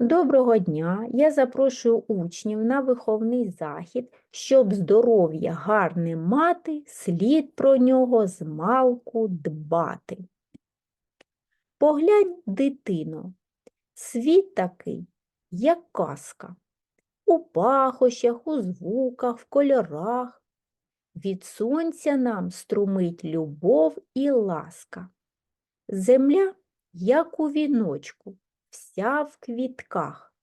Доброго дня! Я запрошую учнів на виховний захід. Щоб здоров'я гарне мати, слід про нього змалку дбати. Поглянь, дитино, світ такий, як казка. У пахощах, у звуках, в кольорах. Від сонця нам струмить любов і ласка. Земля, як у віночку, вся в квітках.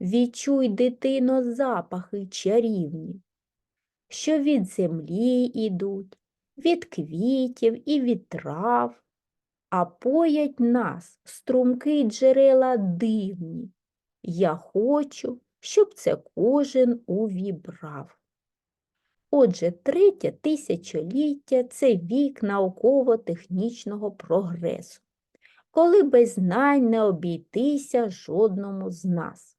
Відчуй, дитино, запахи чарівні, що від землі ідуть, від квітів і від трав, а поять нас струмки джерела дивні. Я хочу, щоб це кожен увібрав. Отже, третє тисячоліття – це вік науково-технічного прогресу коли без знань не обійтися жодному з нас.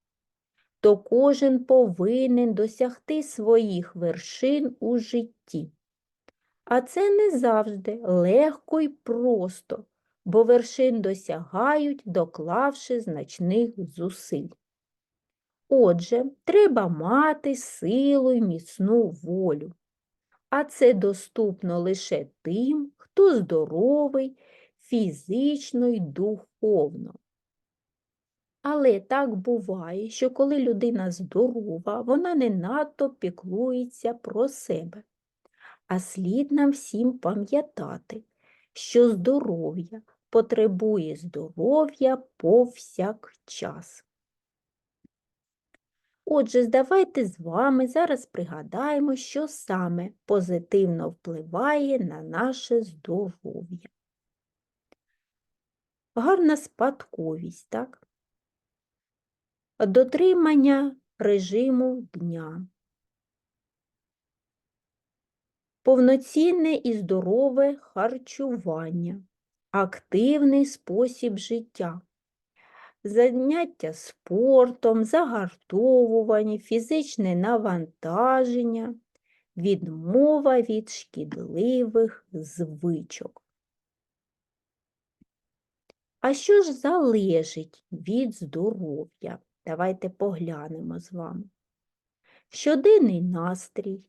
То кожен повинен досягти своїх вершин у житті. А це не завжди легко й просто, бо вершин досягають, доклавши значних зусиль. Отже, треба мати силу й міцну волю. А це доступно лише тим, хто здоровий фізично й духовно. Але так буває, що коли людина здорова, вона не надто піклується про себе. А слід нам всім пам'ятати, що здоров'я потребує здоров'я повсякчас. Отже, давайте з вами зараз пригадаємо, що саме позитивно впливає на наше здоров'я гарна спадковість, так? Дотримання режиму дня. Повноцінне і здорове харчування, активний спосіб життя, заняття спортом, загартовування, фізичне навантаження, відмова від шкідливих звичок. А що ж залежить від здоров'я? Давайте поглянемо з вами. Щоденний настрій,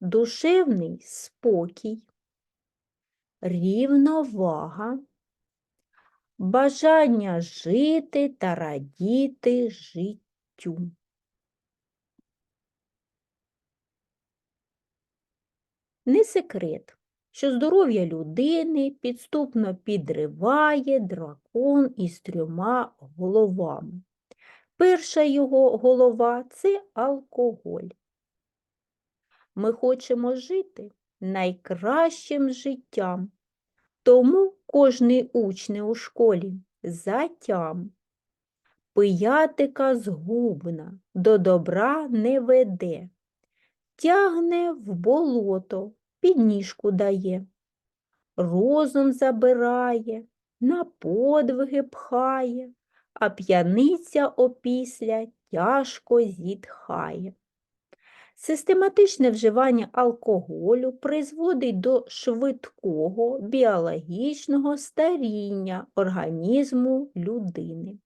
душевний спокій, рівновага, бажання жити та радіти життю. Не секрет, що здоров'я людини підступно підриває дракон із трьома головами. Перша його голова це алкоголь. Ми хочемо жити найкращим життям, тому кожний учне у школі затям. Пиятика згубна, до добра не веде, тягне в болото, підніжку дає, розум забирає, на подвиги пхає, а п'яниця опісля тяжко зітхає. Систематичне вживання алкоголю призводить до швидкого біологічного старіння організму людини.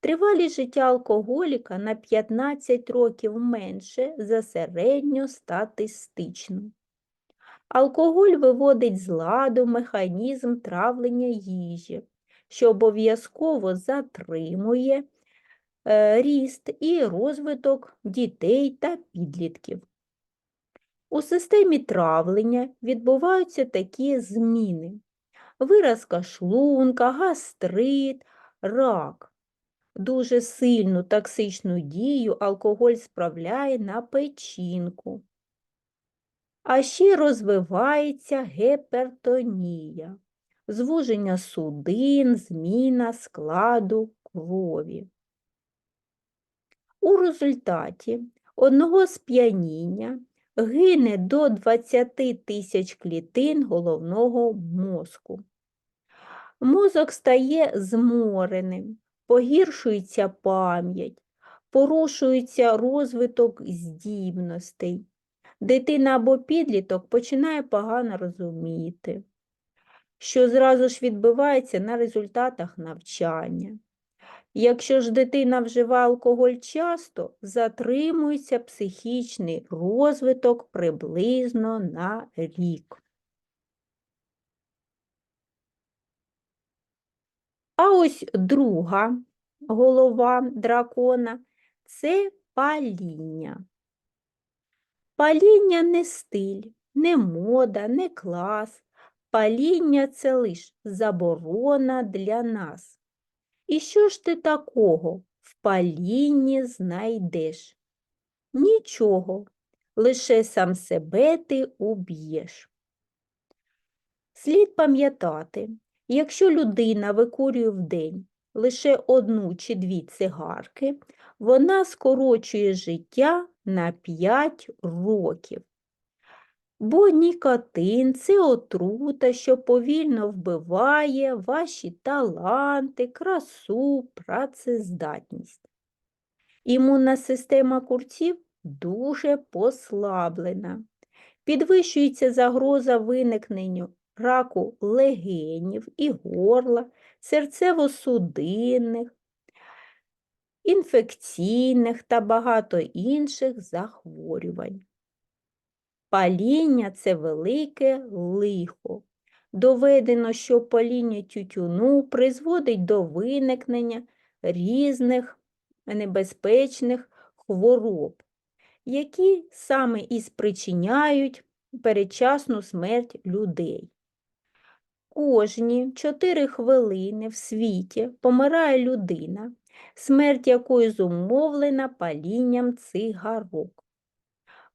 Тривалість життя алкоголіка на 15 років менше за середньостатистичну. Алкоголь виводить з ладу механізм травлення їжі, що обов'язково затримує е, ріст і розвиток дітей та підлітків. У системі травлення відбуваються такі зміни: виразка шлунка, гастрит, рак. Дуже сильну токсичну дію алкоголь справляє на печінку. А ще розвивається гепертонія, звуження судин, зміна складу крові. У результаті одного сп'яніння гине до 20 тисяч клітин головного мозку. Мозок стає змореним, погіршується пам'ять, порушується розвиток здібностей дитина або підліток починає погано розуміти, що зразу ж відбивається на результатах навчання. Якщо ж дитина вживає алкоголь часто, затримується психічний розвиток приблизно на рік. А ось друга голова дракона це паління. Паління не стиль, не мода, не клас. Паління це лиш заборона для нас. І що ж ти такого в палінні знайдеш? Нічого, лише сам себе ти уб'єш. Слід пам'ятати, якщо людина викурює в день лише одну чи дві цигарки, вона скорочує життя на 5 років. Бо нікотин це отрута, що повільно вбиває ваші таланти, красу, працездатність. Імунна система курців дуже послаблена. Підвищується загроза виникненню раку легенів і горла, серцево-судинних, інфекційних та багато інших захворювань. Паління це велике лихо. Доведено, що паління тютюну призводить до виникнення різних небезпечних хвороб, які саме і спричиняють передчасну смерть людей. Кожні 4 хвилини в світі помирає людина, смерть якої зумовлена палінням цигарок.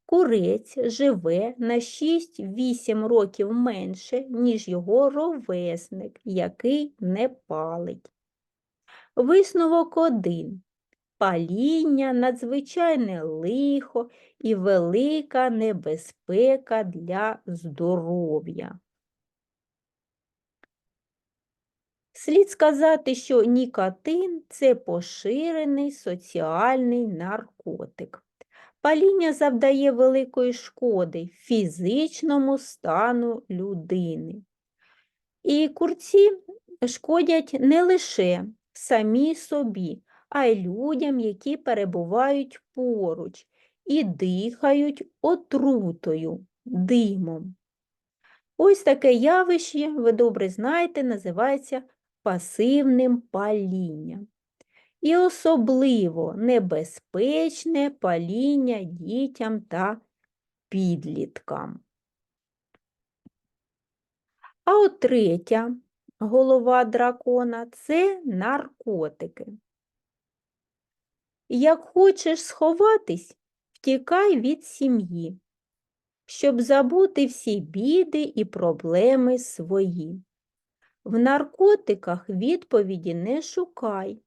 Курець живе на 6-8 років менше, ніж його ровесник, який не палить. Висновок один. Паління надзвичайне лихо і велика небезпека для здоров'я. Слід сказати, що нікотин це поширений соціальний наркотик. Паління завдає великої шкоди фізичному стану людини. І курці шкодять не лише самі собі, а й людям, які перебувають поруч і дихають отрутою, димом. Ось таке явище, ви добре знаєте, називається пасивним палінням. І особливо небезпечне паління дітям та підліткам. А от третя голова дракона це наркотики. Як хочеш сховатись, втікай від сім'ї, щоб забути всі біди і проблеми свої. В наркотиках відповіді не шукай,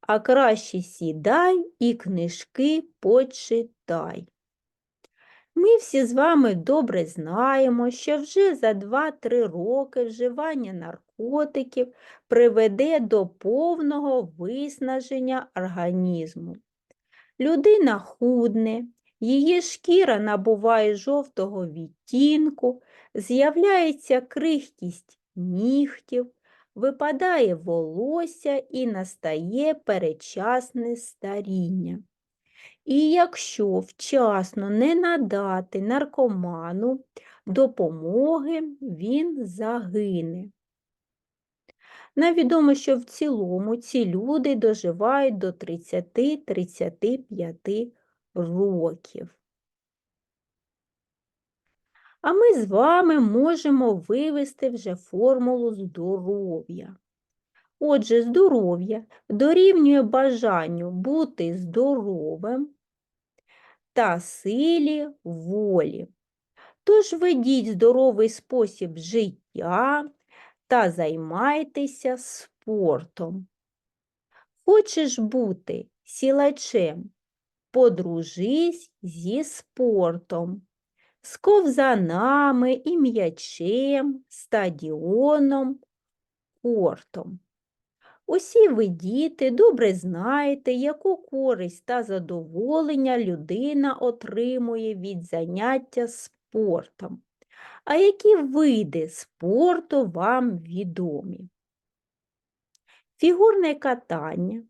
а краще сідай і книжки почитай. Ми всі з вами добре знаємо, що вже за 2-3 роки вживання наркотиків приведе до повного виснаження організму. Людина худне, її шкіра набуває жовтого відтінку, з'являється крихкість нігтів, випадає волосся і настає передчасне старіння. І якщо вчасно не надати наркоману допомоги, він загине. Навідомо, що в цілому ці люди доживають до 30-35 років. А ми з вами можемо вивести вже формулу здоров'я. Отже, здоров'я дорівнює бажанню бути здоровим та силі волі. Тож ведіть здоровий спосіб життя та займайтеся спортом. Хочеш бути сілачем, подружись зі спортом з ковзанами і м'ячем, стадіоном, кортом. Усі ви, діти, добре знаєте, яку користь та задоволення людина отримує від заняття спортом. А які види спорту вам відомі? Фігурне катання,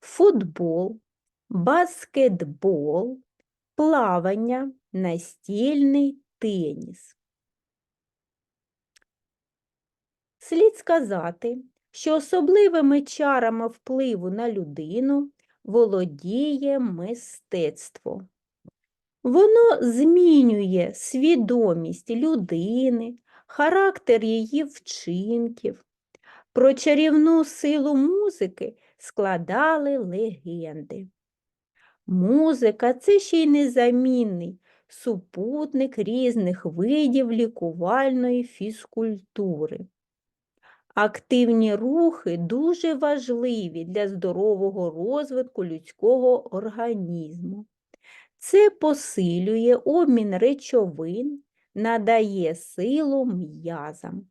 футбол, баскетбол, плавання, настільний теніс. Слід сказати, що особливими чарами впливу на людину володіє мистецтво. Воно змінює свідомість людини, характер її вчинків. Про чарівну силу музики складали легенди. Музика це ще й незамінний супутник різних видів лікувальної фізкультури. Активні рухи дуже важливі для здорового розвитку людського організму. Це посилює обмін речовин, надає силу м'язам.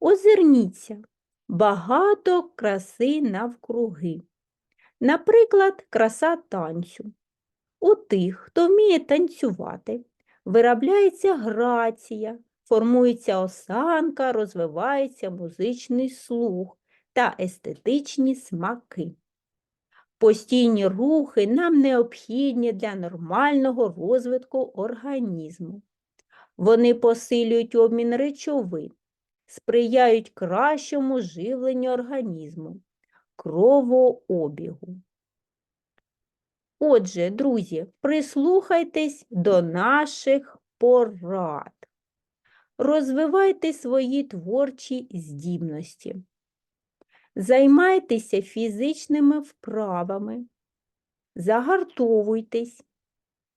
Озирніться, багато краси навкруги. Наприклад, краса танцю. У тих, хто вміє танцювати, виробляється грація, формується осанка, розвивається музичний слух та естетичні смаки. Постійні рухи нам необхідні для нормального розвитку організму. Вони посилюють обмін речовин, сприяють кращому живленню організму, кровообігу. Отже, друзі, прислухайтесь до наших порад. Розвивайте свої творчі здібності. Займайтеся фізичними вправами, загартовуйтесь,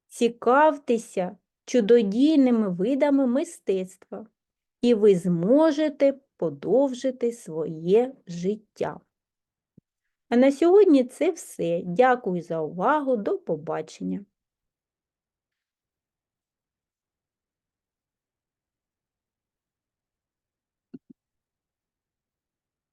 цікавтеся чудодійними видами мистецтва, і ви зможете подовжити своє життя. А на сьогодні це все. Дякую за увагу. До побачення!